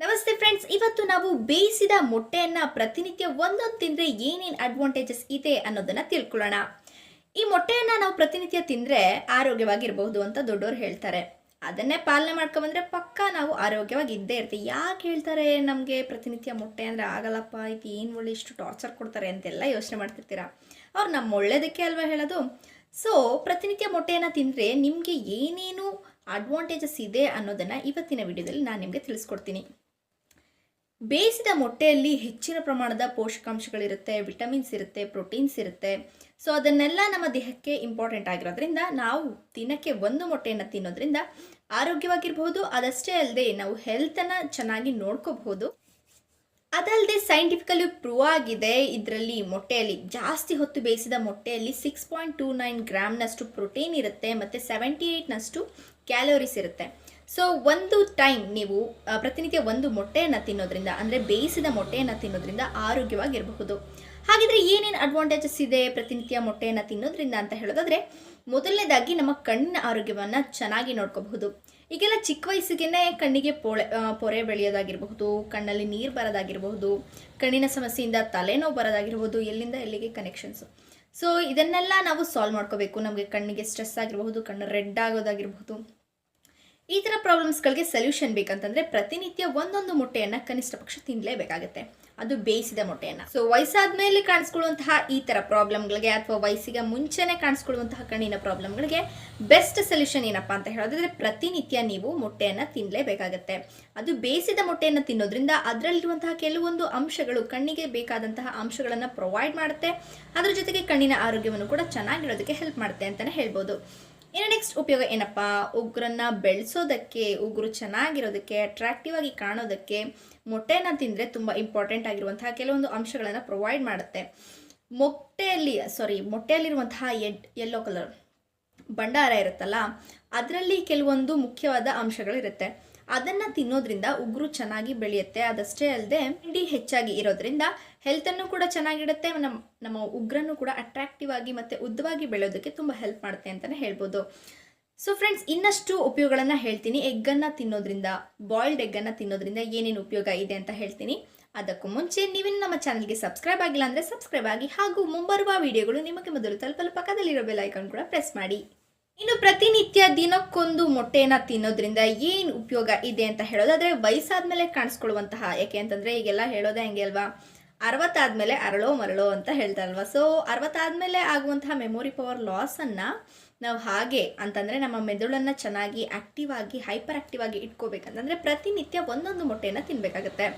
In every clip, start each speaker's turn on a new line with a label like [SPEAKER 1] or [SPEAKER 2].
[SPEAKER 1] ನಮಸ್ತೆ ಫ್ರೆಂಡ್ಸ್ ಇವತ್ತು ನಾವು ಬೇಯಿಸಿದ ಮೊಟ್ಟೆಯನ್ನ ಪ್ರತಿನಿತ್ಯ ಒಂದೊಂದು ತಿಂದರೆ ಏನೇನು ಅಡ್ವಾಂಟೇಜಸ್ ಇದೆ ಅನ್ನೋದನ್ನ ತಿಳ್ಕೊಳ್ಳೋಣ. ಈ ಮೊಟ್ಟೆಯನ್ನ ನಾವು ಪ್ರತಿನಿತ್ಯ ತಿಂದರೆ ಆರೋಗ್ಯವಾಗಿರಬಹುದು ಅಂತ ದೊಡ್ಡವರು ಹೇಳ್ತಾರೆ. ಅದನ್ನೇ ಪಾಲನೆ ಮಾಡ್ಕೊಂಬಂದ್ರೆ ಪಕ್ಕಾ ನಾವು ಆರೋಗ್ಯವಾಗಿ ಇದ್ದೇ ಇರ್ತೀವಿ. ಯಾಕೆ ಹೇಳ್ತಾರೆ ನಮಗೆ ಪ್ರತಿನಿತ್ಯ ಮೊಟ್ಟೆ ಅಂದರೆ ಆಗಲ್ಲಪ್ಪ, ಇದು ಏನು ಒಳ್ಳೆ ಇಷ್ಟು ಟಾರ್ಚರ್ ಕೊಡ್ತಾರೆ ಅಂತೆಲ್ಲ ಯೋಚನೆ ಮಾಡ್ತಿರ್ತೀರಾ? ಅವ್ರು ನಮ್ಮ ಒಳ್ಳೇದಕ್ಕೆ ಅಲ್ವಾ ಹೇಳೋದು? ಸೊ ಪ್ರತಿನಿತ್ಯ ಮೊಟ್ಟೆಯನ್ನು ತಿಂದರೆ ನಿಮಗೆ ಏನೇನು ಅಡ್ವಾಂಟೇಜಸ್ ಇದೆ ಅನ್ನೋದನ್ನು ಇವತ್ತಿನ ವಿಡಿಯೋದಲ್ಲಿ ನಾನು ನಿಮಗೆ ತಿಳಿಸ್ಕೊಡ್ತೀನಿ. ಬೇಯಿಸಿದ ಮೊಟ್ಟೆಯಲ್ಲಿ ಹೆಚ್ಚಿನ ಪ್ರಮಾಣದ ಪೋಷಕಾಂಶಗಳಿರುತ್ತೆ, ವಿಟಮಿನ್ಸ್ ಇರುತ್ತೆ, ಪ್ರೋಟೀನ್ಸ್ ಇರುತ್ತೆ. ಸೊ ಅದನ್ನೆಲ್ಲ ನಮ್ಮ ದೇಹಕ್ಕೆ ಇಂಪಾರ್ಟೆಂಟ್ ಆಗಿರೋದ್ರಿಂದ ನಾವು ದಿನಕ್ಕೆ ಒಂದು ಮೊಟ್ಟೆಯನ್ನು ತಿನ್ನೋದ್ರಿಂದ ಆರೋಗ್ಯವಾಗಿರಬಹುದು. ಅದಷ್ಟೇ ಅಲ್ಲದೆ ನಾವು ಹೆಲ್ತನ್ನು ಚೆನ್ನಾಗಿ ನೋಡ್ಕೋಬಹುದು. ಅದಲ್ಲದೆ ಸೈಂಟಿಫಿಕಲಿ ಪ್ರೂವ್ ಆಗಿದೆ, ಇದರಲ್ಲಿ ಮೊಟ್ಟೆಯಲ್ಲಿ ಜಾಸ್ತಿ ಹೊತ್ತು ಬೇಯಿಸಿದ ಮೊಟ್ಟೆಯಲ್ಲಿ ಸಿಕ್ಸ್ ಪಾಯಿಂಟ್ ಟೂ ನೈನ್ ಗ್ರಾಮ್ನಷ್ಟು ಪ್ರೋಟೀನ್ ಇರುತ್ತೆ, ಮತ್ತು ಸೆವೆಂಟಿ ಏಯ್ಟ್ನಷ್ಟು ಕ್ಯಾಲೋರೀಸ್ ಇರುತ್ತೆ. ಸೊ ಒಂದು ಟೈಮ್ ನೀವು ಪ್ರತಿನಿತ್ಯ ಒಂದು ಮೊಟ್ಟೆಯನ್ನು ತಿನ್ನೋದ್ರಿಂದ, ಅಂದರೆ ಬೇಯಿಸಿದ ಮೊಟ್ಟೆಯನ್ನು ತಿನ್ನೋದ್ರಿಂದ ಆರೋಗ್ಯವಾಗಿರಬಹುದು. ಹಾಗಿದ್ರೆ ಏನೇನು ಅಡ್ವಾಂಟೇಜಸ್ ಇದೆ ಪ್ರತಿನಿತ್ಯ ಮೊಟ್ಟೆಯನ್ನು ತಿನ್ನೋದ್ರಿಂದ ಅಂತ ಹೇಳೋದಾದ್ರೆ, ಮೊದಲನೇದಾಗಿ ನಮ್ಮ ಕಣ್ಣಿನ ಆರೋಗ್ಯವನ್ನು ಚೆನ್ನಾಗಿ ನೋಡ್ಕೋಬಹುದು. ಈಗೆಲ್ಲ ಚಿಕ್ಕ ವಯಸ್ಸಿಗೆ ಕಣ್ಣಿಗೆ ಪೊಳೆ ಪೊರೆ ಬೆಳೆಯೋದಾಗಿರಬಹುದು, ಕಣ್ಣಲ್ಲಿ ನೀರು ಬರೋದಾಗಿರಬಹುದು, ಕಣ್ಣಿನ ಸಮಸ್ಯೆಯಿಂದ ತಲೆನೋವು ಬರೋದಾಗಿರಬಹುದು, ಎಲ್ಲಿಂದ ಎಲ್ಲಿಗೆ ಕನೆಕ್ಷನ್ಸು ಸೊ ಇದನ್ನೆಲ್ಲ ನಾವು ಸಾಲ್ವ್ ಮಾಡ್ಕೋಬೇಕು. ನಮಗೆ ಕಣ್ಣಿಗೆ ಸ್ಟ್ರೆಸ್ ಆಗಿರಬಹುದು, ಕಣ್ಣು ರೆಡ್ ಆಗೋದಾಗಿರಬಹುದು. ಈ ಥರ ಪ್ರಾಬ್ಲಮ್ಸ್ಗಳಿಗೆ ಸೊಲ್ಯೂಷನ್ ಬೇಕಂತಂದ್ರೆ ಪ್ರತಿನಿತ್ಯ ಒಂದೊಂದು ಮೊಟ್ಟೆಯನ್ನು ಕನಿಷ್ಠ ಪಕ್ಷ ತಿನ್ನಲೇಬೇಕಾಗುತ್ತೆ ಅದು ಬೇಯಿಸಿದ ಮೊಟ್ಟೆಯನ್ನು. ಸೊ ವಯಸ್ಸಾದ ಮೇಲೆ ಕಾಣಿಸ್ಕೊಳ್ಳುವಂತಹ ಈ ಥರ ಪ್ರಾಬ್ಲಮ್ಗಳಿಗೆ ಅಥವಾ ವಯಸ್ಸಿಗೆ ಮುಂಚೆನೆ ಕಾಣಿಸ್ಕೊಳ್ಳುವಂತಹ ಕಣ್ಣಿನ ಪ್ರಾಬ್ಲಮ್ಗಳಿಗೆ ಬೆಸ್ಟ್ ಸೊಲ್ಯೂಷನ್ ಏನಪ್ಪ ಅಂತ ಹೇಳೋದಾದ್ರೆ ಪ್ರತಿನಿತ್ಯ ನೀವು ಮೊಟ್ಟೆಯನ್ನು ತಿನ್ನಲೇಬೇಕಾಗತ್ತೆ ಅದು ಬೇಯಿಸಿದ ಮೊಟ್ಟೆಯನ್ನು ತಿನ್ನೋದ್ರಿಂದ ಅದರಲ್ಲಿರುವಂತಹ ಕೆಲವೊಂದು ಅಂಶಗಳು ಕಣ್ಣಿಗೆ ಬೇಕಾದಂತಹ ಅಂಶಗಳನ್ನು ಪ್ರೊವೈಡ್ ಮಾಡುತ್ತೆ. ಅದರ ಜೊತೆಗೆ ಕಣ್ಣಿನ ಆರೋಗ್ಯವನ್ನು ಕೂಡ ಚೆನ್ನಾಗಿರೋದಕ್ಕೆ ಹೆಲ್ಪ್ ಮಾಡುತ್ತೆ ಅಂತಲೇ ಹೇಳ್ಬೋದು. ಇನ್ನು ನೆಕ್ಸ್ಟ್ ಉಪಯೋಗ ಏನಪ್ಪ? ಉಗ್ರನ್ನ ಬೆಳೆಸೋದಕ್ಕೆ, ಉಗುರು ಚೆನ್ನಾಗಿರೋದಕ್ಕೆ ಅಟ್ರಾಕ್ಟಿವ್ ಆಗಿ ಕಾಣೋದಕ್ಕೆ ಮೊಟ್ಟೆನ ತಿಂದರೆ ತುಂಬ ಇಂಪಾರ್ಟೆಂಟ್ ಆಗಿರುವಂತಹ ಕೆಲವೊಂದು ಅಂಶಗಳನ್ನು ಪ್ರೊವೈಡ್ ಮಾಡುತ್ತೆ. ಮೊಟ್ಟೆಯಲ್ಲಿ ಸಾರಿ ಮೊಟ್ಟೆಯಲ್ಲಿರುವಂತಹ ಎಡ್ ಯೆಲ್ಲೋ ಕಲರ್ ಭಂಡಾರ ಇರುತ್ತಲ್ಲ, ಅದರಲ್ಲಿ ಕೆಲವೊಂದು ಮುಖ್ಯವಾದ ಅಂಶಗಳಿರುತ್ತೆ. ಅದನ್ನು ತಿನ್ನೋದ್ರಿಂದ ಉಗುರು ಚೆನ್ನಾಗಿ ಬೆಳೆಯುತ್ತೆ. ಅದಷ್ಟೇ ಅಲ್ಲದೆ ತಿಂಡಿ ಹೆಚ್ಚಾಗಿ ಇರೋದ್ರಿಂದ ಹೆಲ್ತನ್ನು ಕೂಡ ಚೆನ್ನಾಗಿಡುತ್ತೆ. ನಮ್ಮ ನಮ್ಮ ಉಗ್ರನ್ನು ಕೂಡ ಅಟ್ರಾಕ್ಟಿವ್ ಆಗಿ ಮತ್ತು ಉದ್ದವಾಗಿ ಬೆಳೆಯೋದಕ್ಕೆ ತುಂಬ ಹೆಲ್ಪ್ ಮಾಡುತ್ತೆ ಅಂತಲೇ ಹೇಳ್ಬೋದು. ಸೊ ಫ್ರೆಂಡ್ಸ್ ಇನ್ನಷ್ಟು ಉಪಯೋಗಗಳನ್ನು ಹೇಳ್ತೀನಿ. ಎಗ್ಗನ್ನು ತಿನ್ನೋದ್ರಿಂದ ಬಾಯ್ಲ್ಡ್ ಎಗ್ಗನ್ನು ತಿನ್ನೋದ್ರಿಂದ ಏನೇನು ಉಪಯೋಗ ಇದೆ ಅಂತ ಹೇಳ್ತೀನಿ. ಅದಕ್ಕೂ ಮುಂಚೆ ನೀವಿನ್ನು ನಮ್ಮ ಚಾನಲ್ಗೆ ಸಬ್ಸ್ಕ್ರೈಬ್ ಆಗಿಲ್ಲ ಅಂದರೆ ಸಬ್ಸ್ಕ್ರೈಬ್ ಆಗಿ ಹಾಗೂ ಮುಂಬರುವ ವಿಡಿಯೋಗಳು ನಿಮಗೆ ಮೊದಲು ತಲುಪಲು ಪಕ್ಕದಲ್ಲಿರೋ ಬೆಲ್ ಐಕಾನ್ ಕೂಡ ಪ್ರೆಸ್ ಮಾಡಿ. ಇನ್ನು ಪ್ರತಿನಿತ್ಯ ದಿನಕ್ಕೊಂದು ಮೊಟ್ಟೆನ ತಿನ್ನೋದ್ರಿಂದ ಏನು ಉಪಯೋಗ ಇದೆ ಅಂತ ಹೇಳೋದಾದ್ರೆ ವಯಸ್ಸಾದ್ಮೇಲೆ ಕಾಣಿಸ್ಕೊಳ್ಳುವಂತಹ, ಯಾಕೆ ಅಂತಂದ್ರೆ ಈಗೆಲ್ಲ ಹೇಳೋದೇ ಹಂಗೆ ಅಲ್ವಾ? ಅರವತ್ತಾದ್ಮೇಲೆ ಅರಳೋ ಮರಳೋ ಅಂತ ಹೇಳ್ತಾರಲ್ವಾ? ಸೊ ಅರವತ್ತಾದ್ಮೇಲೆ ಆಗುವಂತಹ ಮೆಮೊರಿ ಪವರ್ ಲಾಸ್ ಅನ್ನ ನಾವು ಹಾಗೆ ಅಂತಂದ್ರೆ ನಮ್ಮ ಮೆದುಳನ್ನ ಚೆನ್ನಾಗಿ ಆಕ್ಟಿವ್ ಆಗಿ ಹೈಪರ್ ಆಕ್ಟಿವ್ ಆಗಿ ಇಟ್ಕೋಬೇಕಂತಂದ್ರೆ ಪ್ರತಿನಿತ್ಯ ಒಂದೊಂದು ಮೊಟ್ಟೆಯನ್ನು ತಿನ್ಬೇಕಾಗತ್ತೆ.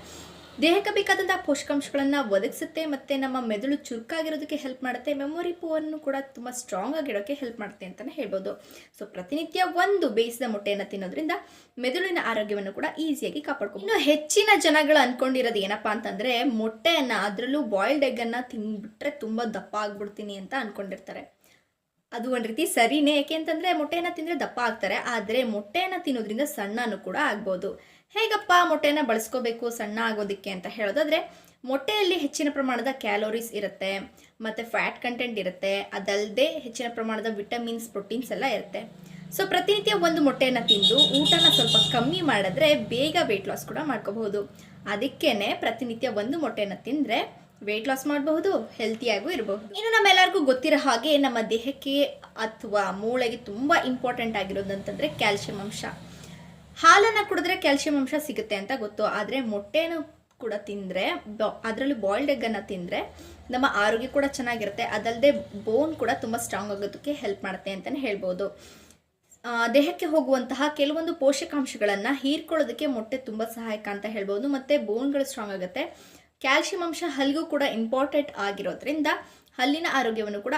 [SPEAKER 1] ದೇಹಕ್ಕೆ ಬೇಕಾದಂತಹ ಪೋಷಕಾಂಶಗಳನ್ನು ಒದಗಿಸುತ್ತೆ ಮತ್ತು ನಮ್ಮ ಮೆದುಳು ಚುರುಕಾಗಿರೋದಕ್ಕೆ ಹೆಲ್ಪ್ ಮಾಡುತ್ತೆ. ಮೆಮೊರಿ ಪವರ್ನು ಕೂಡ ತುಂಬ ಸ್ಟ್ರಾಂಗ್ ಆಗಿಡೋಕ್ಕೆ ಹೆಲ್ಪ್ ಮಾಡುತ್ತೆ ಅಂತಲೇ ಹೇಳ್ಬೋದು. ಸೊ ಪ್ರತಿನಿತ್ಯ ಒಂದು ಬೇಯಿಸಿದ ಮೊಟ್ಟೆಯನ್ನು ತಿನ್ನೋದ್ರಿಂದ ಮೆದುಳಿನ ಆರೋಗ್ಯವನ್ನು ಕೂಡ ಈಸಿಯಾಗಿ ಕಾಪಾಡ್ಕೊ ಇನ್ನು ಹೆಚ್ಚಿನ ಜನಗಳು ಅನ್ಕೊಂಡಿರೋದು ಏನಪ್ಪಾ ಅಂತಂದ್ರೆ ಮೊಟ್ಟೆಯನ್ನು ಅದರಲ್ಲೂ ಬಾಯ್ಲ್ಡ್ ಎಗ್ಗನ್ನು ತಿನ್ಬಿಟ್ರೆ ತುಂಬ ದಪ್ಪ ಆಗ್ಬಿಡ್ತೀನಿ ಅಂತ ಅನ್ಕೊಂಡಿರ್ತಾರೆ. ಅದು ಒಂದು ರೀತಿ ಸರಿನೇ. ಯಾಕೆ ಅಂತಂದರೆ ಮೊಟ್ಟೆಯನ್ನು ತಿಂದರೆ ದಪ್ಪ ಆಗ್ತಾರೆ. ಆದರೆ ಮೊಟ್ಟೆಯನ್ನು ತಿನ್ನೋದ್ರಿಂದ ಸಣ್ಣನೂ ಕೂಡ ಆಗ್ಬೋದು. ಹೇಗಪ್ಪ ಮೊಟ್ಟೆನ ಬಳಸ್ಕೋಬೇಕು ಸಣ್ಣ ಆಗೋದಕ್ಕೆ ಅಂತ ಹೇಳೋದಾದ್ರೆ, ಮೊಟ್ಟೆಯಲ್ಲಿ ಹೆಚ್ಚಿನ ಪ್ರಮಾಣದ ಕ್ಯಾಲೋರೀಸ್ ಇರುತ್ತೆ, ಮತ್ತು ಫ್ಯಾಟ್ ಕಂಟೆಂಟ್ ಇರುತ್ತೆ ಅದಲ್ಲದೆ ಹೆಚ್ಚಿನ ಪ್ರಮಾಣದ ವಿಟಮಿನ್ಸ್ ಪ್ರೋಟೀನ್ಸ್ ಎಲ್ಲ ಇರುತ್ತೆ. ಸೊ ಪ್ರತಿನಿತ್ಯ ಒಂದು ಮೊಟ್ಟೆಯನ್ನು ತಿಂದು ಊಟನ ಸ್ವಲ್ಪ ಕಮ್ಮಿ ಮಾಡಿದ್ರೆ ಬೇಗ ವೆಯ್ಟ್ ಲಾಸ್ ಕೂಡ ಮಾಡ್ಕೋಬಹುದು. ಅದಕ್ಕೇನೆ ಪ್ರತಿನಿತ್ಯ ಒಂದು ಮೊಟ್ಟೆಯನ್ನು ತಿಂದರೆ ವೆಯ್ಟ್ ಲಾಸ್ ಮಾಡಬಹುದು ಹೆಲ್ತಿಯಾಗೂ ಇರಬಹುದು. ಇನ್ನು ನಮ್ಮೆಲ್ಲರಿಗೂ ಗೊತ್ತಿರೋ ಹಾಗೆ ನಮ್ಮ ದೇಹಕ್ಕೆ ಅಥವಾ ಮೂಳೆಗೆ ತುಂಬ ಇಂಪಾರ್ಟೆಂಟ್ ಆಗಿರೋದಂತಂದ್ರೆ ಕ್ಯಾಲ್ಸಿಯಂ ಅಂಶ. ಹಾಲನ್ನು ಕುಡಿದ್ರೆ ಕ್ಯಾಲ್ಸಿಯಂ ಅಂಶ ಸಿಗುತ್ತೆ ಅಂತ ಗೊತ್ತು. ಆದರೆ ಮೊಟ್ಟೆನೂ ಕೂಡ ತಿಂದರೆ ಅದರಲ್ಲೂ ಬಾಯ್ಲ್ಡ್ ಎಗ್ಗನ್ನು ತಿಂದರೆ ನಮ್ಮ ಆರೋಗ್ಯ ಕೂಡ ಚೆನ್ನಾಗಿರುತ್ತೆ. ಅದಲ್ಲದೆ ಬೋನ್ ಕೂಡ ತುಂಬ ಸ್ಟ್ರಾಂಗ್ ಆಗೋದಕ್ಕೆ ಹೆಲ್ಪ್ ಮಾಡುತ್ತೆ ಅಂತಲೇ ಹೇಳ್ಬೋದು. ದೇಹಕ್ಕೆ ಹೋಗುವಂತಹ ಕೆಲವೊಂದು ಪೋಷಕಾಂಶಗಳನ್ನು ಹೀರ್ಕೊಳ್ಳೋದಕ್ಕೆ ಮೊಟ್ಟೆ ತುಂಬ ಸಹಾಯಕ ಅಂತ ಹೇಳ್ಬೋದು. ಮತ್ತು ಬೋನ್ಗಳು ಸ್ಟ್ರಾಂಗ್ ಆಗುತ್ತೆ. ಕ್ಯಾಲ್ಸಿಯಂ ಅಂಶ ಹಲ್ಲಿಗೂ ಕೂಡ ಇಂಪಾರ್ಟೆಂಟ್ ಆಗಿರೋದ್ರಿಂದ ಹಲ್ಲಿನ ಆರೋಗ್ಯವನ್ನು ಕೂಡ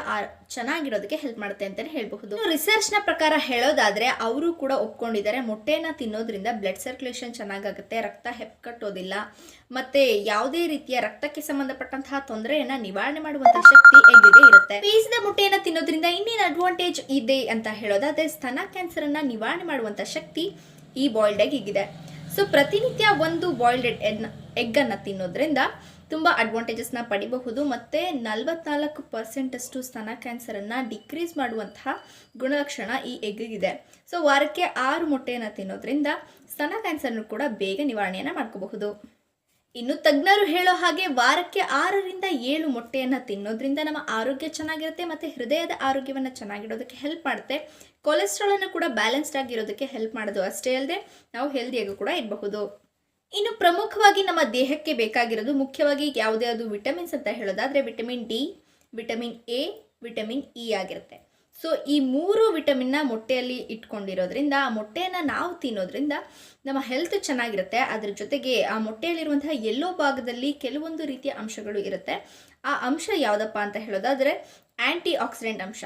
[SPEAKER 1] ಚೆನ್ನಾಗಿರೋದಕ್ಕೆ ಹೆಲ್ಪ್ ಮಾಡುತ್ತೆ ಅಂತಲೇ ಹೇಳಬಹುದು. ರಿಸರ್ಚ್ನ ಪ್ರಕಾರ ಹೇಳೋದಾದ್ರೆ ಅವರು ಕೂಡ ಒಪ್ಕೊಂಡಿದ್ದಾರೆ ಮೊಟ್ಟೆನ ತಿನ್ನೋದ್ರಿಂದ ಬ್ಲಡ್ ಸರ್ಕ್ಯುಲೇಷನ್ ಚೆನ್ನಾಗಾಗುತ್ತೆ, ರಕ್ತ ಹೆಪ್ಪುಕಟ್ಟೋದಿಲ್ಲ ಮತ್ತೆ ಯಾವುದೇ ರೀತಿಯ ರಕ್ತಕ್ಕೆ ಸಂಬಂಧಪಟ್ಟಂತಹ ತೊಂದರೆಯನ್ನ ನಿವಾರಣೆ ಮಾಡುವಂತಹ ಶಕ್ತಿ ಎಗ್ಗಿಗೆ ಇರುತ್ತೆ. ಬೇಯಿಸಿದ ಮೊಟ್ಟೆಯನ್ನ ತಿನ್ನೋದ್ರಿಂದ ಇನ್ನೇನು ಅಡ್ವಾಂಟೇಜ್ ಇದೆ ಅಂತ ಹೇಳೋದಾದ್ರೆ ಸ್ತನ ಕ್ಯಾನ್ಸರ್ ಅನ್ನ ನಿವಾರಣೆ ಮಾಡುವಂತಹ ಶಕ್ತಿ ಈ ಬಾಯ್ಲ್ಡ್ ಎಗ್ ಇದೆ ಸೊ ಪ್ರತಿನಿತ್ಯ ಒಂದು ಬಾಯ್ಲ್ಡ್ ಎಗ್ ಅನ್ನ ತಿನ್ನೋದ್ರಿಂದ ತುಂಬ ಅಡ್ವಾಂಟೇಜಸ್ನ ಪಡಿಬಹುದು ಮತ್ತು ನಲವತ್ನಾಲ್ಕು ಪರ್ಸೆಂಟಷ್ಟು ಸ್ತನ ಕ್ಯಾನ್ಸರನ್ನು ಡಿಕ್ರೀಸ್ ಮಾಡುವಂತಹ ಗುಣಲಕ್ಷಣ ಈ ಎಗ್ಗಿದೆ ಸೊ ವಾರಕ್ಕೆ ಆರು ಮೊಟ್ಟೆಯನ್ನು ತಿನ್ನೋದ್ರಿಂದ ಸ್ತನ ಕ್ಯಾನ್ಸರ್ನು ಕೂಡ ಬೇಗ ನಿವಾರಣೆಯನ್ನು ಮಾಡ್ಕೋಬಹುದು. ಇನ್ನು ತಜ್ಞರು ಹೇಳೋ ಹಾಗೆ ವಾರಕ್ಕೆ ಆರರಿಂದ ಏಳು ಮೊಟ್ಟೆಯನ್ನು ತಿನ್ನೋದ್ರಿಂದ ನಮ್ಮ ಆರೋಗ್ಯ ಚೆನ್ನಾಗಿರುತ್ತೆ ಮತ್ತು ಹೃದಯದ ಆರೋಗ್ಯವನ್ನು ಚೆನ್ನಾಗಿಡೋದಕ್ಕೆ ಹೆಲ್ಪ್ ಮಾಡುತ್ತೆ. ಕೊಲೆಸ್ಟ್ರಾಲನ್ನು ಕೂಡ ಬ್ಯಾಲೆನ್ಸ್ಡ್ ಆಗಿರೋದಕ್ಕೆ ಹೆಲ್ಪ್ ಮಾಡೋದು ಅಷ್ಟೇ ಅಲ್ಲದೆ ನಾವು ಹೆಲ್ದಿಯಾಗೂ ಕೂಡ ಇರಬಹುದು. ಇನ್ನು ಪ್ರಮುಖವಾಗಿ ನಮ್ಮ ದೇಹಕ್ಕೆ ಬೇಕಾಗಿರೋದು ಮುಖ್ಯವಾಗಿ ಯಾವುದೇ ಅದು ವಿಟಮಿನ್ಸ್ ಅಂತ ಹೇಳೋದಾದರೆ vitamin D, vitamin A, vitamin E ಆಗಿರುತ್ತೆ. ಸೊ ಈ ಮೂರು ವಿಟಮಿನ್ನ ಮೊಟ್ಟೆಯಲ್ಲಿ ಇಟ್ಕೊಂಡಿರೋದ್ರಿಂದ ಆ ಮೊಟ್ಟೆಯನ್ನು ನಾವು ತಿನ್ನೋದ್ರಿಂದ ನಮ್ಮ ಹೆಲ್ತ್ ಚೆನ್ನಾಗಿರುತ್ತೆ. ಅದರ ಜೊತೆಗೆ ಆ ಮೊಟ್ಟೆಯಲ್ಲಿರುವಂತಹ ಎಲ್ಲೋ ಭಾಗದಲ್ಲಿ ಕೆಲವೊಂದು ರೀತಿಯ ಅಂಶಗಳು ಇರುತ್ತೆ. ಆ ಅಂಶ ಯಾವುದಪ್ಪ ಅಂತ ಹೇಳೋದಾದರೆ ಆ್ಯಂಟಿ ಆಕ್ಸಿಡೆಂಟ್ ಅಂಶ.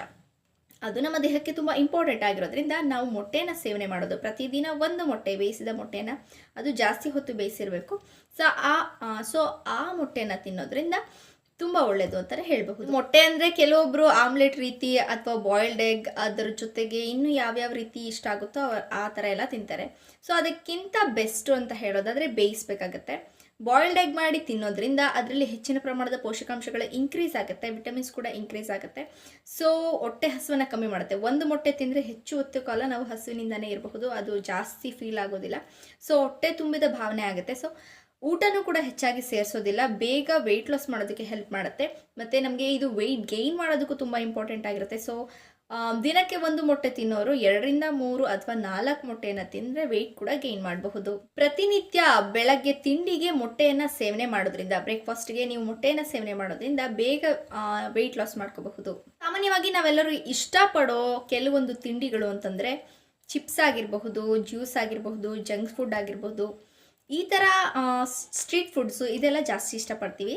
[SPEAKER 1] ಅದು ನಮ್ಮ ದೇಹಕ್ಕೆ ತುಂಬ ಇಂಪಾರ್ಟೆಂಟ್ ಆಗಿರೋದ್ರಿಂದ ನಾವು ಮೊಟ್ಟೆನ ಸೇವನೆ ಮಾಡೋದು. ಪ್ರತಿದಿನ ಒಂದು ಮೊಟ್ಟೆ, ಬೇಯಿಸಿದ ಮೊಟ್ಟೆನ ಅದು ಜಾಸ್ತಿ ಹೊತ್ತು ಬೇಯಿಸಿರಬೇಕು. ಸೊ ಆ ಸೊ ಆ ಮೊಟ್ಟೆನ ತಿನ್ನೋದ್ರಿಂದ ತುಂಬ ಒಳ್ಳೆಯದು ಅಂತಾರೆ ಹೇಳಬಹುದು. ಮೊಟ್ಟೆ ಅಂದರೆ ಕೆಲವೊಬ್ಬರು ಆಮ್ಲೆಟ್ ರೀತಿ ಅಥವಾ ಬಾಯ್ಲ್ಡ್ ಎಗ್ ಅದರ ಜೊತೆಗೆ ಇನ್ನು ಯಾವ್ಯಾವ ರೀತಿ ಇಷ್ಟ ಆಗುತ್ತೋ ಆ ಥರ ಎಲ್ಲ ತಿಂತಾರೆ. ಸೊ ಅದಕ್ಕಿಂತ ಬೆಸ್ಟು ಅಂತ ಹೇಳೋದಾದರೆ ಬೇಯಿಸ್ಬೇಕಾಗತ್ತೆ. ಬಾಯ್ಲ್ಡ್ ಎಗ್ ಮಾಡಿ ತಿನ್ನೋದ್ರಿಂದ ಅದರಲ್ಲಿ ಹೆಚ್ಚಿನ ಪ್ರಮಾಣದ ಪೋಷಕಾಂಶಗಳು ಇನ್ಕ್ರೀಸ್ ಆಗುತ್ತೆ ವಿಟಮಿನ್ಸ್ ಕೂಡ ಇನ್ಕ್ರೀಸ್ ಆಗುತ್ತೆ. ಸೊ ಹೊಟ್ಟೆ ಹಸುವನ್ನು ಕಮ್ಮಿ ಮಾಡುತ್ತೆ. ಒಂದು ಮೊಟ್ಟೆ ತಿಂದರೆ ಹೆಚ್ಚು ಹೊತ್ತು ಕಾಲ ನಾವು ಹಸುವಿನಿಂದನೇ ಇರಬಹುದು. ಅದು ಜಾಸ್ತಿ ಫೀಲ್ ಆಗೋದಿಲ್ಲ. ಸೊ ಹೊಟ್ಟೆ ತುಂಬಿದ ಭಾವನೆ ಆಗುತ್ತೆ. ಸೊ ಊಟನೂ ಕೂಡ ಹೆಚ್ಚಾಗಿ ಸೇರಿಸೋದಿಲ್ಲ. ಬೇಗ ವೆಯ್ಟ್ ಲಾಸ್ ಮಾಡೋದಕ್ಕೆ ಹೆಲ್ಪ್ ಮಾಡುತ್ತೆ. ಮತ್ತು ನಮಗೆ ಇದು ವೆಯ್ಟ್ ಗೈನ್ ಮಾಡೋದಕ್ಕೂ ತುಂಬ ಇಂಪಾರ್ಟೆಂಟ್ ಆಗಿರುತ್ತೆ. ಸೊ ದಿನಕ್ಕೆ ಒಂದು ಮೊಟ್ಟೆ ತಿನ್ನೋರು ಎರಡರಿಂದ ಮೂರು ಅಥವಾ ನಾಲ್ಕು ಮೊಟ್ಟೆಯನ್ನು ತಿಂದರೆ ವೆಯ್ಟ್ ಕೂಡ ಗೇನ್ ಮಾಡಬಹುದು. ಪ್ರತಿನಿತ್ಯ ಬೆಳಗ್ಗೆ ತಿಂಡಿಗೆ ಮೊಟ್ಟೆಯನ್ನು ಸೇವನೆ ಮಾಡೋದ್ರಿಂದ ಬ್ರೇಕ್ಫಾಸ್ಟ್ಗೆ ನೀವು ಮೊಟ್ಟೆಯನ್ನು ಸೇವನೆ ಮಾಡೋದ್ರಿಂದ ಬೇಗ ವೆಯ್ಟ್ ಲಾಸ್ ಮಾಡ್ಕೋಬಹುದು. ಸಾಮಾನ್ಯವಾಗಿ ನಾವೆಲ್ಲರೂ ಇಷ್ಟಪಡೋ ಕೆಲವೊಂದು ತಿಂಡಿಗಳು ಅಂತಂದರೆ ಚಿಪ್ಸ್ ಆಗಿರಬಹುದು ಜ್ಯೂಸ್ ಆಗಿರಬಹುದು ಜಂಕ್ ಫುಡ್ ಆಗಿರಬಹುದು. ಈ ಥರ ಸ್ಟ್ರೀಟ್ ಫುಡ್ಸು ಇದೆಲ್ಲ ಜಾಸ್ತಿ ಇಷ್ಟಪಡ್ತೀವಿ.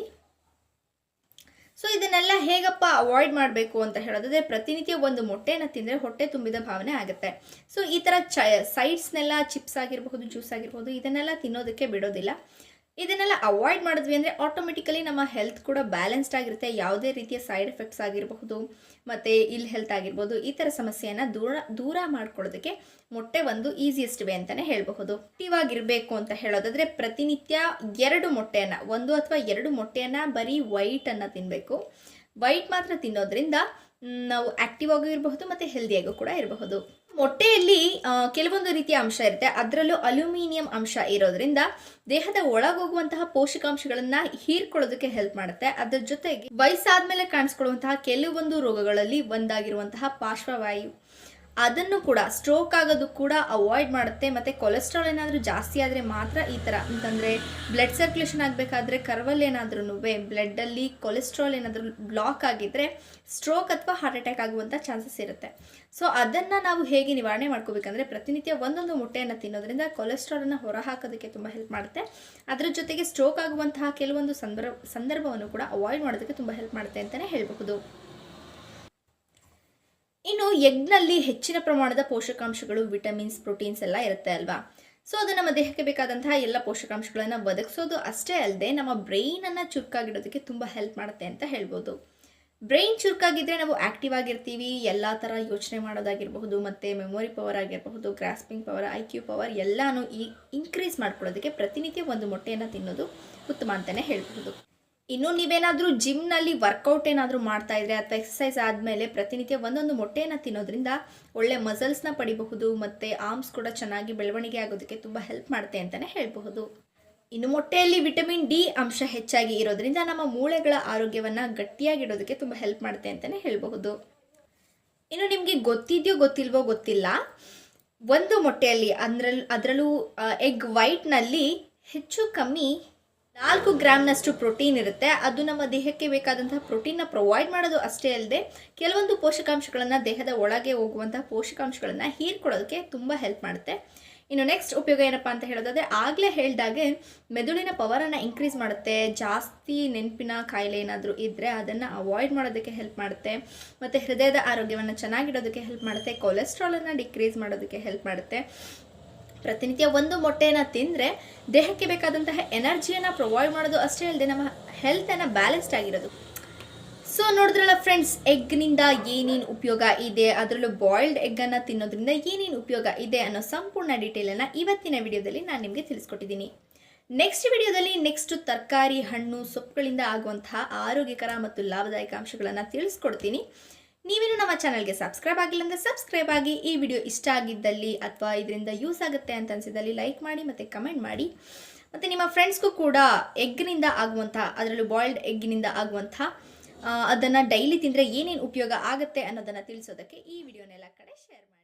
[SPEAKER 1] ಸೊ ಇದನ್ನೆಲ್ಲ ಹೇಗಪ್ಪ ಅವಾಯ್ಡ್ ಮಾಡಬೇಕು ಅಂತ ಹೇಳೋದಾದ್ರೆ ಪ್ರತಿನಿತ್ಯ ಒಂದು ಮೊಟ್ಟೆನ ತಿಂದರೆ ಹೊಟ್ಟೆ ತುಂಬಿದ ಭಾವನೆ ಆಗುತ್ತೆ. ಸೊ ಈ ಥರ ಚ ಸೈಡ್ಸ್ನೆಲ್ಲ ಚಿಪ್ಸ್ ಆಗಿರಬಹುದು ಜ್ಯೂಸ್ ಆಗಿರ್ಬೋದು ಇದನ್ನೆಲ್ಲ ತಿನ್ನೋದಕ್ಕೆ ಬಿಡೋದಿಲ್ಲ. ಇದನ್ನೆಲ್ಲ ಅವಾಯ್ಡ್ ಮಾಡಿದ್ವಿ ಅಂದರೆ ಆಟೋಮೆಟಿಕಲಿ ನಮ್ಮ ಹೆಲ್ತ್ ಕೂಡ ಬ್ಯಾಲೆನ್ಸ್ಡ್ ಆಗಿರುತ್ತೆ. ಯಾವುದೇ ರೀತಿಯ ಸೈಡ್ ಎಫೆಕ್ಟ್ಸ್ ಆಗಿರಬಹುದು, ಮತ್ತು ಇಲ್ ಹೆಲ್ತ್ ಆಗಿರ್ಬೋದು, ಈ ಥರ ಸಮಸ್ಯೆಯನ್ನು ದೂರ ದೂರ ಮಾಡ್ಕೊಳ್ಳೋದಕ್ಕೆ ಮೊಟ್ಟೆ ಒಂದು ಈಸಿಯೆಸ್ಟ್ ವೇ ಅಂತಲೇ ಹೇಳಬಹುದು. ಆಗಿರಬೇಕು ಅಂತ ಹೇಳೋದಾದರೆ ಪ್ರತಿನಿತ್ಯ ಎರಡು ಮೊಟ್ಟೆಯನ್ನು, ಒಂದು ಅಥವಾ ಎರಡು ಮೊಟ್ಟೆಯನ್ನು ಬರೀ ವೈಟನ್ನು ತಿನ್ನಬೇಕು ವೈಟ್ ಮಾತ್ರ ತಿನ್ನೋದ್ರಿಂದ ನಾವು ಆ್ಯಕ್ಟಿವ್ ಆಗೂ ಇರಬಹುದು ಮತ್ತು ಹೆಲ್ದಿಯಾಗೂ ಕೂಡ ಇರಬಹುದು. ಮೊಟ್ಟೆಯಲ್ಲಿ ಕೆಲವೊಂದು ರೀತಿಯ ಅಂಶ ಇರುತ್ತೆ. ಅದರಲ್ಲೂ ಅಲ್ಯೂಮಿನಿಯಂ ಅಂಶ ಇರೋದ್ರಿಂದ ದೇಹದ ಒಳಗೋಗುವಂತಹ ಪೋಷಕಾಂಶಗಳನ್ನ ಹೀರ್ಕೊಳ್ಳೋದಕ್ಕೆ ಹೆಲ್ಪ್ ಮಾಡುತ್ತೆ. ಅದ್ರ ಜೊತೆಗೆ ವಯಸ್ಸಾದ ಮೇಲೆ ಕಾಣಿಸ್ಕೊಳ್ಳುವಂತಹ ಕೆಲವೊಂದು ರೋಗಗಳಲ್ಲಿ ಒಂದಾಗಿರುವಂತಹ ಪಾರ್ಶ್ವವಾಯು. ಅದನ್ನು ಕೂಡ ಸ್ಟ್ರೋಕ್ ಆಗೋದು ಕೂಡ ಅವಾಯ್ಡ್ ಮಾಡುತ್ತೆ. ಮತ್ತು ಕೊಲೆಸ್ಟ್ರಾಲ್ ಏನಾದರೂ ಜಾಸ್ತಿ ಆದರೆ ಮಾತ್ರ ಈ ಥರ ಅಂತಂದರೆ ಬ್ಲಡ್ ಸರ್ಕ್ಯುಲೇಷನ್ ಆಗಬೇಕಾದ್ರೆ ಕರ್ವಲ್ ಏನಾದ್ರೂ ಬ್ಲಡ್ಡಲ್ಲಿ ಕೊಲೆಸ್ಟ್ರಾಲ್ ಏನಾದರೂ ಬ್ಲಾಕ್ ಆಗಿದ್ದರೆ ಸ್ಟ್ರೋಕ್ ಅಥವಾ ಹಾರ್ಟ್ ಅಟ್ಯಾಕ್ ಆಗುವಂಥ ಚಾನ್ಸಸ್ ಇರುತ್ತೆ. ಸೊ ಅದನ್ನು ನಾವು ಹೇಗೆ ನಿವಾರಣೆ ಮಾಡ್ಕೋಬೇಕಂದ್ರೆ ಪ್ರತಿನಿತ್ಯ ಒಂದೊಂದು ಮೊಟ್ಟೆಯನ್ನು ತಿನ್ನೋದ್ರಿಂದ ಕೊಲೆಸ್ಟ್ರಾಲನ್ನು ಹೊರಹಾಕೋದಕ್ಕೆ ತುಂಬ ಹೆಲ್ಪ್ ಮಾಡುತ್ತೆ. ಅದರ ಜೊತೆಗೆ ಸ್ಟ್ರೋಕ್ ಆಗುವಂತಹ ಕೆಲವೊಂದು ಸಂದರ್ಭ, ಸಂದರ್ಭವನ್ನು ಕೂಡ ಅವಾಯ್ಡ್ ಮಾಡೋದಕ್ಕೆ ತುಂಬ ಹೆಲ್ಪ್ ಮಾಡುತ್ತೆ ಅಂತಲೇ ಹೇಳಬಹುದು. ಇನ್ನು ಎಗ್ನಲ್ಲಿ ಹೆಚ್ಚಿನ ಪ್ರಮಾಣದ ಪೋಷಕಾಂಶಗಳು, ವಿಟಮಿನ್ಸ್, ಪ್ರೋಟೀನ್ಸ್ ಎಲ್ಲ ಇರುತ್ತೆ ಅಲ್ವಾ? ಸೊ ಅದು ನಮ್ಮ ದೇಹಕ್ಕೆ ಬೇಕಾದಂತಹ ಎಲ್ಲ ಪೋಷಕಾಂಶಗಳನ್ನು ಒದಗಿಸೋದು ಅಷ್ಟೇ ಅಲ್ಲದೆ ನಮ್ಮ ಬ್ರೈನನ್ನು ಚುರುಕಾಗಿಡೋದಕ್ಕೆ ತುಂಬ ಹೆಲ್ಪ್ ಮಾಡುತ್ತೆ ಅಂತ ಹೇಳ್ಬೋದು. ಬ್ರೈನ್ ಚುರುಕಾಗಿದ್ದರೆ ನಾವು ಆ್ಯಕ್ಟಿವ್ ಆಗಿರ್ತೀವಿ, ಎಲ್ಲ ಥರ ಯೋಚನೆ ಮಾಡೋದಾಗಿರಬಹುದು, ಮತ್ತು ಮೆಮೊರಿ ಪವರ್ ಆಗಿರಬಹುದು grasping power I Q power ಎಲ್ಲನೂ ಈ ಇನ್ಕ್ರೀಸ್ ಮಾಡ್ಕೊಳ್ಳೋದಕ್ಕೆ ಪ್ರತಿನಿತ್ಯ ಒಂದು ಮೊಟ್ಟೆಯನ್ನು ತಿನ್ನೋದು ಉತ್ತಮ ಅಂತಲೇ ಹೇಳ್ಬಹುದು ಇನ್ನು ನೀವೇನಾದರೂ ಜಿಮ್ನಲ್ಲಿ ವರ್ಕೌಟ್ ಏನಾದರೂ ಮಾಡ್ತಾ ಇದ್ರೆ ಅಥವಾ ಎಕ್ಸಸೈಸ್ ಆದಮೇಲೆ ಪ್ರತಿನಿತ್ಯ ಒಂದೊಂದು ಮೊಟ್ಟೆಯನ್ನು ತಿನ್ನೋದ್ರಿಂದ ಒಳ್ಳೆ ಮಸಲ್ಸ್ನ ಪಡಿಬಹುದು ಮತ್ತು ಆರ್ಮ್ಸ್ ಕೂಡ ಚೆನ್ನಾಗಿ ಬೆಳವಣಿಗೆ ಆಗೋದಕ್ಕೆ ತುಂಬ ಹೆಲ್ಪ್ ಮಾಡುತ್ತೆ ಅಂತಲೇ ಹೇಳಬಹುದು. ಇನ್ನು ಮೊಟ್ಟೆಯಲ್ಲಿ ವಿಟಮಿನ್ ಡಿ ಅಂಶ ಹೆಚ್ಚಾಗಿ ಇರೋದ್ರಿಂದ ನಮ್ಮ ಮೂಳೆಗಳ ಆರೋಗ್ಯವನ್ನು ಗಟ್ಟಿಯಾಗಿಡೋದಕ್ಕೆ ತುಂಬ ಹೆಲ್ಪ್ ಮಾಡುತ್ತೆ ಅಂತಲೇ ಹೇಳಬಹುದು. ಇನ್ನು ನಿಮಗೆ ಗೊತ್ತಿದೆಯೋ ಗೊತ್ತಿಲ್ವೋ ಗೊತ್ತಿಲ್ಲ, ಒಂದು ಮೊಟ್ಟೆಯಲ್ಲಿ ಅಂದ್ರಲ್ಲಿ ಅದರಲ್ಲೂ ಎಗ್ ವೈಟ್ನಲ್ಲಿ ಹೆಚ್ಚು ಕಮ್ಮಿ ನಾಲ್ಕು ಗ್ರಾಮ್ನಷ್ಟು ಪ್ರೋಟೀನ್ ಇರುತ್ತೆ. ಅದು ನಮ್ಮ ದೇಹಕ್ಕೆ ಬೇಕಾದಂತಹ ಪ್ರೋಟೀನ್ನ ಪ್ರೊವೈಡ್ ಮಾಡೋದು ಅಷ್ಟೇ ಅಲ್ಲದೆ ಕೆಲವೊಂದು ಪೋಷಕಾಂಶಗಳನ್ನು ದೇಹದ ಒಳಗೆ ಹೋಗುವಂತಹ ಪೋಷಕಾಂಶಗಳನ್ನು ಹೀರ್ಕೊಳ್ಳೋದಕ್ಕೆ ತುಂಬ ಹೆಲ್ಪ್ ಮಾಡುತ್ತೆ. ಇನ್ನು ನೆಕ್ಸ್ಟ್ ಉಪಯೋಗ ಏನಪ್ಪ ಅಂತ ಹೇಳೋದಾದರೆ, ಆಗಲೇ ಹೇಳಿದಾಗೆ ಮೆದುಳಿನ ಪವರನ್ನು ಇನ್ಕ್ರೀಸ್ ಮಾಡುತ್ತೆ. ಜಾಸ್ತಿ ನೆನಪಿನ ಕಾಯಿಲೆ ಏನಾದರೂ ಇದ್ದರೆ ಅದನ್ನು ಅವಾಯ್ಡ್ ಮಾಡೋದಕ್ಕೆ ಹೆಲ್ಪ್ ಮಾಡುತ್ತೆ. ಮತ್ತು ಹೃದಯದ ಆರೋಗ್ಯವನ್ನು ಚೆನ್ನಾಗಿಡೋದಕ್ಕೆ ಹೆಲ್ಪ್ ಮಾಡುತ್ತೆ. ಕೊಲೆಸ್ಟ್ರಾಲನ್ನು ಡಿಕ್ರೀಸ್ ಮಾಡೋದಕ್ಕೆ ಹೆಲ್ಪ್ ಮಾಡುತ್ತೆ. ಪ್ರತಿನಿತ್ಯ ಒಂದು ಮೊಟ್ಟೆಯನ್ನು ತಿಂದರೆ ದೇಹಕ್ಕೆ ಬೇಕಾದಂತಹ ಎನರ್ಜಿಯನ್ನು ಪ್ರೊವೈಡ್ ಮಾಡೋದು ಅಷ್ಟೇ ಅಲ್ಲದೆ ನಮ್ಮ ಹೆಲ್ತನ್ನು ಬ್ಯಾಲೆನ್ಸ್ಡ್ ಆಗಿರೋದು. ಸೊ ನೋಡಿದ್ರಲ್ಲ ಫ್ರೆಂಡ್ಸ್ ಎಗ್ನಿಂದ ಏನೇನು ಉಪಯೋಗ ಇದೆ? ಅದರಲ್ಲೂ ಬಾಯ್ಲ್ಡ್ ಎಗ್ಗನ್ನು ತಿನ್ನೋದ್ರಿಂದ ಏನೇನು ಉಪಯೋಗ ಇದೆ ಅನ್ನೋ ಸಂಪೂರ್ಣ ಡೀಟೇಲನ್ನು ಇವತ್ತಿನ ವಿಡಿಯೋದಲ್ಲಿ ನಾನು ನಿಮಗೆ ತಿಳಿಸ್ಕೊಟ್ಟಿದ್ದೀನಿ. ನೆಕ್ಸ್ಟ್ ವಿಡಿಯೋದಲ್ಲಿ ನೆಕ್ಸ್ಟ್ ತರಕಾರಿ, ಹಣ್ಣು, ಸೊಪ್ಪುಗಳಿಂದ ಆಗುವಂತಹ ಆರೋಗ್ಯಕರ ಮತ್ತು ಲಾಭದಾಯಕ ಅಂಶಗಳನ್ನು ತಿಳಿಸ್ಕೊಡ್ತೀನಿ. ನೀವೇನು ನಮ್ಮ ಚಾನಲ್ಗೆ ಸಬ್ಸ್ಕ್ರೈಬ್ ಆಗಿಲ್ಲ ಅಂದರೆ ಸಬ್ಸ್ಕ್ರೈಬ್ ಆಗಿ ಈ ವಿಡಿಯೋ ಇಷ್ಟ ಆಗಿದ್ದಲ್ಲಿ ಅಥವಾ ಇದರಿಂದ ಯೂಸ್ ಆಗುತ್ತೆ ಅಂತ ಅನಿಸಿದಲ್ಲಿ ಲೈಕ್ ಮಾಡಿ ಮತ್ತು ಕಮೆಂಟ್ ಮಾಡಿ. ಮತ್ತು ನಿಮ್ಮ ಫ್ರೆಂಡ್ಸ್ಗೂ ಕೂಡ ಎಗ್ನಿಂದ ಆಗುವಂಥ ಅದರಲ್ಲೂ ಬಾಯ್ಲ್ಡ್ ಎಗ್ಗಿನಿಂದ ಆಗುವಂಥ ಅದನ್ನು ಡೈಲಿ ತಿಂದರೆ ಏನೇನು ಉಪಯೋಗ ಆಗುತ್ತೆ ಅನ್ನೋದನ್ನು ತಿಳಿಸೋದಕ್ಕೆ ಈ ವಿಡಿಯೋನೆಲ್ಲ ಕಡೆ ಶೇರ್ ಮಾಡಿ.